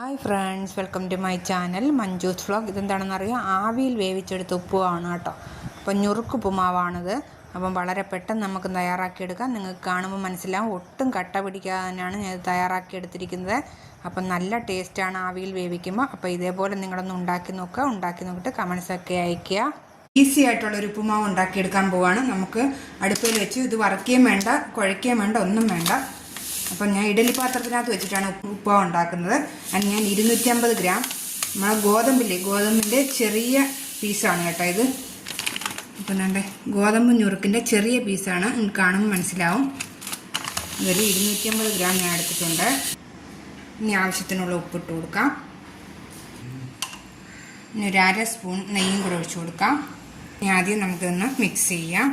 Hi friends welcome to my channel Manju's vlog ഇതെന്താണെന്ന് അറിയാം? ആവിയിൽ വേവിച്ചെടുത്ത ഉപ്പുമാണ് കേട്ടോ. അപ്പം ഞുറുക്ക് ഉപ്പുമാവാണിത്. അപ്പം വളരെ പെട്ടെന്ന് നമുക്ക് തയ്യാറാക്കിയെടുക്കാം. നിങ്ങൾക്ക് കാണുമ്പോൾ മനസ്സിലാവും. ഒട്ടും കട്ട പിടിക്കാതെ തന്നെയാണ് ഞാൻ തയ്യാറാക്കിയെടുത്തിരിക്കുന്നത്. അപ്പം നല്ല ടേസ്റ്റാണ് ആവിയിൽ വേവിക്കുമ്പോൾ. അപ്പോൾ ഇതേപോലെ നിങ്ങളൊന്ന് ഉണ്ടാക്കി നോക്കുക. ഉണ്ടാക്കി നോക്കിയിട്ട് കമൻസൊക്കെ അയയ്ക്കുക. ഈസി ആയിട്ടുള്ള ഒരു ഉപ്പുമാവ് ഉണ്ടാക്കിയെടുക്കാൻ പോവാണ്. നമുക്ക് അടുപ്പിൽ വെച്ച് ഇത് വറക്കുകയും വേണ്ട കുഴയ്ക്കുകയും വേണ്ട ഒന്നും വേണ്ട. അപ്പം ഞാൻ ഇഡലി പാത്രത്തിനകത്ത് വെച്ചിട്ടാണ് ഉപ്പ് ഉണ്ടാക്കുന്നത്. അതിന് ഞാൻ ഇരുന്നൂറ്റമ്പത് ഗ്രാം നമ്മളെ ഗോതമ്പില്ലേ? ഗോതമ്പിന്റെ ചെറിയ പീസാണ് കേട്ടോ ഇത്. അപ്പം എന്റെ ഗോതമ്പ് ഞുറുക്കിന്റെ ചെറിയ പീസാണ് കാണുമ്പോൾ മനസ്സിലാവും. ഇതൊരു ഇരുന്നൂറ്റമ്പത് ഗ്രാം ഞാൻ എടുത്തിട്ടുണ്ട്. ഇനി ആവശ്യത്തിനുള്ള ഉപ്പിട്ട് കൊടുക്കാം. ഇനി ഒരു അര സ്പൂൺ നെയ്യും കൂടെ ഒഴിച്ചു കൊടുക്കാം. ഇനി ആദ്യം നമുക്കിതൊന്ന് മിക്സ് ചെയ്യാം.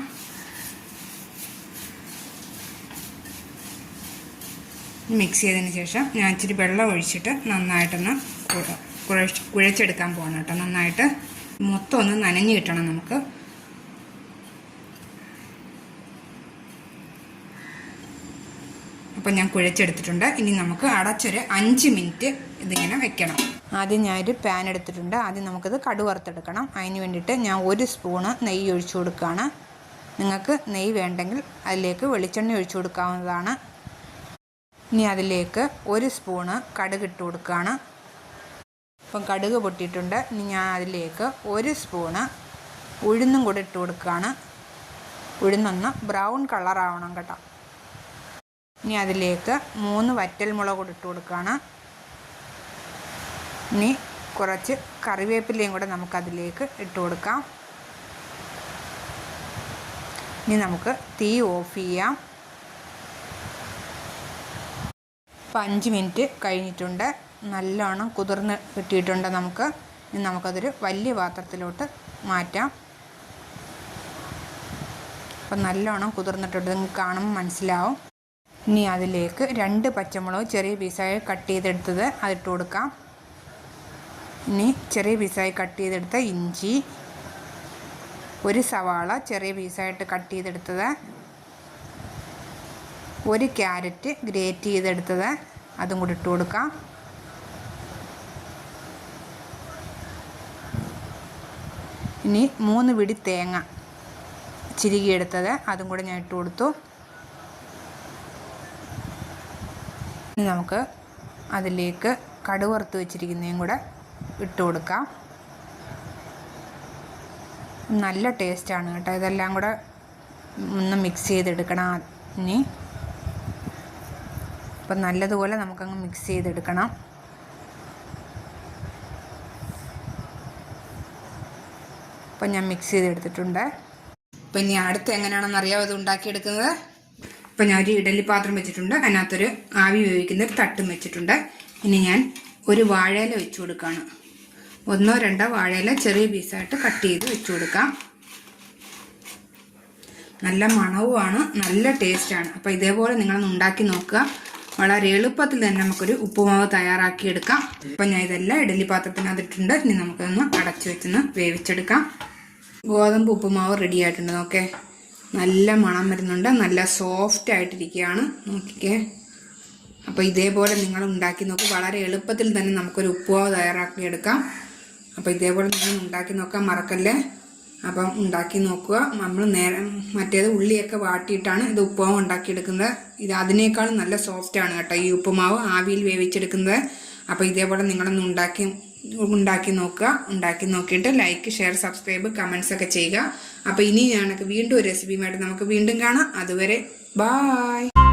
മിക്സ് ചെയ്തതിന് ശേഷം ഞാൻ ഇച്ചിരി വെള്ളം ഒഴിച്ചിട്ട് നന്നായിട്ടൊന്ന് കുഴ- കുഴച്ച് കുഴച്ചെടുക്കാൻ പോകണം കേട്ടോ. നന്നായിട്ട് മൊത്തം ഒന്ന് നനഞ്ഞ് കിട്ടണം നമുക്ക്. അപ്പം ഞാൻ കുഴച്ചെടുത്തിട്ടുണ്ട്. ഇനി നമുക്ക് അടച്ചൊരു അഞ്ച് മിനിറ്റ് ഇതിങ്ങനെ വെക്കണം. ആദ്യം ഞാനൊരു പാൻ എടുത്തിട്ടുണ്ട്. ആദ്യം നമുക്കിത് കടു വറുത്തെടുക്കണം. അതിന് വേണ്ടിയിട്ട് ഞാൻ ഒരു സ്പൂണ് നെയ്യ് ഒഴിച്ചു കൊടുക്കുകയാണ്. നിങ്ങൾക്ക് നെയ്യ് വേണ്ടെങ്കിൽ അതിലേക്ക് വെളിച്ചെണ്ണ ഒഴിച്ചു കൊടുക്കാവുന്നതാണ്. ഇനി അതിലേക്ക് ഒരു സ്പൂണ് കടുക് ഇട്ട് കൊടുക്കുകയാണ്. ഇപ്പം കടുക് പൊട്ടിയിട്ടുണ്ട്. ഇനി ഞാൻ അതിലേക്ക് ഒരു സ്പൂണ് ഉഴുന്നും കൂടി ഇട്ട് കൊടുക്കുകയാണ്. ഉഴുന്നൊന്ന് ബ്രൗൺ കളറാവണം കേട്ടോ. ഇനി അതിലേക്ക് മൂന്ന് വറ്റൽമുളക് കൂടി ഇട്ട് കൊടുക്കുകയാണ്. ഇനി കുറച്ച് കറിവേപ്പിലയും കൂടെ നമുക്കതിലേക്ക് ഇട്ട് കൊടുക്കാം. ഇനി നമുക്ക് തീ ഓഫ് ചെയ്യാം. ഇപ്പം അഞ്ച് മിനിറ്റ് കഴിഞ്ഞിട്ടുണ്ട്. നല്ലോണം കുതിർന്ന് കിട്ടിയിട്ടുണ്ട് നമുക്ക്. ഇനി നമുക്കതൊരു വലിയ പാത്രത്തിലോട്ട് മാറ്റാം. അപ്പം നല്ലോണം കുതിർന്നിട്ടുണ്ട്. നിങ്ങൾക്ക് കാണുമ്പോൾ മനസ്സിലാവും. ഇനി അതിലേക്ക് രണ്ട് പച്ചമുളക് ചെറിയ പീസായി കട്ട് ചെയ്തെടുത്തത് അതിട്ട് കൊടുക്കാം. ഇനി ചെറിയ പീസായി കട്ട് ചെയ്തെടുത്ത ഇഞ്ചി. ഒരു സവാള ചെറിയ പീസായിട്ട് കട്ട് ചെയ്തെടുത്തത്. ഒരു ക്യാരറ്റ് ഗ്രേറ്റ് ചെയ്തെടുത്തത് അതും കൂടി ഇട്ട് കൊടുക്കാം. ഇനി മൂന്ന് പിടി തേങ്ങ ചിരുകിയെടുത്തത് അതും കൂടെ ഞാൻ ഇട്ട് കൊടുത്തു. ഇനി നമുക്ക് അതിലേക്ക് കടുവറുത്ത് വെച്ചിരിക്കുന്നതും കൂടെ ഇട്ട് കൊടുക്കാം. നല്ല ടേസ്റ്റാണ് കേട്ടോ. ഇതെല്ലാം കൂടെ ഒന്ന് മിക്സ് ചെയ്തെടുക്കണം. ഇനി അപ്പം നല്ലതുപോലെ നമുക്കങ്ങ് മിക്സ് ചെയ്തെടുക്കണം. അപ്പം ഞാൻ മിക്സ് ചെയ്തെടുത്തിട്ടുണ്ട്. അപ്പം ഇനി അടുത്ത് എങ്ങനെയാണെന്ന് അറിയാമോ ഇത് ഉണ്ടാക്കിയെടുക്കുന്നത്? ഇപ്പം ഞാൻ ഒരു ഇഡലി പാത്രം വെച്ചിട്ടുണ്ട്. അതിനകത്തൊരു ആവി ഉപയോഗിക്കുന്ന ഒരു തട്ടും വെച്ചിട്ടുണ്ട്. ഇനി ഞാൻ ഒരു വാഴയില വെച്ചു കൊടുക്കുകയാണ് ഒന്നോ രണ്ടോ വാഴയില ചെറിയ പീസായിട്ട് കട്ട് ചെയ്ത് വെച്ചു കൊടുക്കാം. നല്ല മണവുമാണ് നല്ല ടേസ്റ്റാണ് അപ്പോൾ ഇതേപോലെ നിങ്ങളൊന്ന് ഉണ്ടാക്കി നോക്കുക. വളരെ എളുപ്പത്തിൽ തന്നെ നമുക്കൊരു ഉപ്പുമാവ് തയ്യാറാക്കിയെടുക്കാം. ഇപ്പൊ ഞാൻ ഇതെല്ലാം ഇഡലി പാത്രത്തിനകത്തിട്ടുണ്ട് ഇനി നമുക്കൊന്ന് അടച്ചു വെച്ചൊന്ന് വേവിച്ചെടുക്കാം. ഗോതമ്പ് ഉപ്പുമാവ് റെഡി ആയിട്ടുണ്ട്. നോക്കേ നല്ല മണം വരുന്നുണ്ട്. നല്ല സോഫ്റ്റ് ആയിട്ടിരിക്കുകയാണ്. നോക്കിക്കേ. അപ്പോൾ ഇതേപോലെ നിങ്ങൾ ഉണ്ടാക്കി നോക്ക്. വളരെ എളുപ്പത്തിൽ തന്നെ നമുക്കൊരു ഉപ്പുമാവ് തയ്യാറാക്കിയെടുക്കാം. അപ്പോൾ ഇതേപോലെ നിങ്ങൾ ഉണ്ടാക്കി നോക്കാൻ മറക്കല്ലേ? അപ്പം ഉണ്ടാക്കി നോക്കുക. നമ്മൾ നേരെ മറ്റേത് ഉള്ളിയൊക്കെ വാട്ടിയിട്ടാണ് ഇത് ഉപ്പുമാവ് ഉണ്ടാക്കിയെടുക്കുന്നത്. ഇത് അതിനേക്കാളും നല്ല സോഫ്റ്റ് ആണ് കേട്ടോ ഈ ഉപ്പുമാവ് ആവിയിൽ വേവിച്ചെടുക്കുന്നത്. അപ്പോൾ ഇതേപോലെ നിങ്ങളൊന്ന് ഉണ്ടാക്കി ഉണ്ടാക്കി നോക്കുക. ഉണ്ടാക്കി നോക്കിയിട്ട് ലൈക്ക് ഷെയർ സബ്സ്ക്രൈബ് കമൻസ് ഒക്കെ ചെയ്യുക. അപ്പോൾ ഇനി ഞാനൊക്കെ വീണ്ടും ഒരു റെസിപ്പിയുമായിട്ട് നമുക്ക് വീണ്ടും കാണാം. അതുവരെ ബായ്